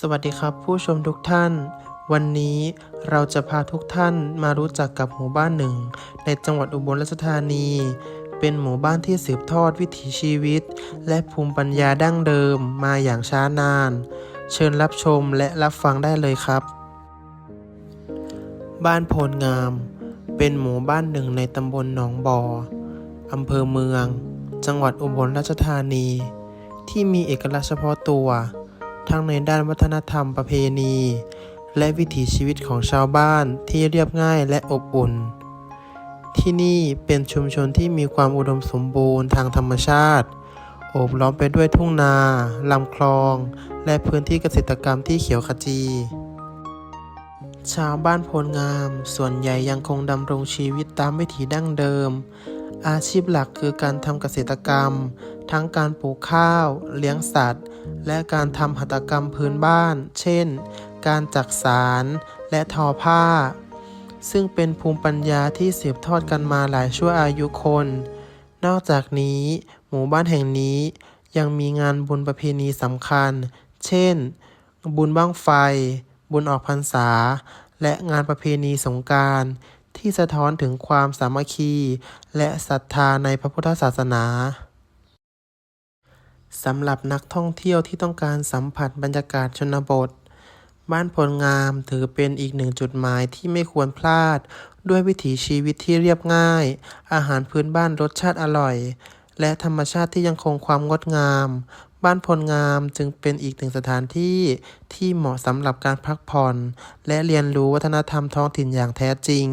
สวัสดีครับผู้ชมทุกท่าน วันนี้เราจะพาทุกท่านมารู้จักกับหมู่บ้านหนึ่ง ในจังหวัดอุบลราชธานี เป็นหมู่บ้านที่สืบทอดวิถีชีวิต และภูมิปัญญาดั้งเดิมมาอย่างช้านาน เชิญรับชมและรับฟังได้เลยครับ บ้านโพลงาม เป็นหมู่บ้านหนึ่งในตำบลหนองบ่ออำเภอเมือง จังหวัดอุบลราชธานี ที่มีเอกลักษณ์เฉพาะตัว ทั้งในด้านวัฒนธรรมประเพณี และวิถีชีวิตของชาวบ้านที่เรียบง่ายและอบอุ่น ที่นี่เป็นชุมชนที่มีความอุดมสมบูรณ์ทางธรรมชาติ โอบล้อมไปด้วยทุ่งนาลำคลอง และพื้นที่เกษตรกรรมที่เขียวขจี ชาวบ้านโพลงาม ส่วนใหญ่ยังคงดำรงชีวิตตามวิถีดั้งเดิม อาชีพหลักคือการทำเกษตรกรรม ทั้งการปลูกข้าว เลี้ยงสัตว์ และการทำหัตถกรรมพื้นบ้าน เช่น การจักสารและทอผ้า ซึ่งเป็นภูมิปัญญาที่สืบทอดกันมาหลายชั่วอายุคน นอกจากนี้ หมู่บ้านแห่งนี้ยังมีงานบุญประเพณีสำคัญ เช่น บุญบั้งไฟ บุญออกพรรษา และงานประเพณีสงกราร ที่สะท้อนถึงความสามัคคี และศรัทธาในพระพุทธศาสนาสำหรับนักท่องเที่ยวที่ต้องการสัมผัสบรรยากาศชนบท บ้านพลงามถือเป็นอีกหนึ่งจุดหมายที่ไม่ควรพลาด ด้วยวิถีชีวิตที่เรียบง่าย อาหารพื้นบ้านรสชาติอร่อย และธรรมชาติที่ยังคงความงดงาม บ้านพลงามจึงเป็นอีกหนึ่งสถานที่ที่เหมาะสำหรับการพักผ่อน และเรียนรู้วัฒนธรรมท้องถิ่นอย่างแท้จริง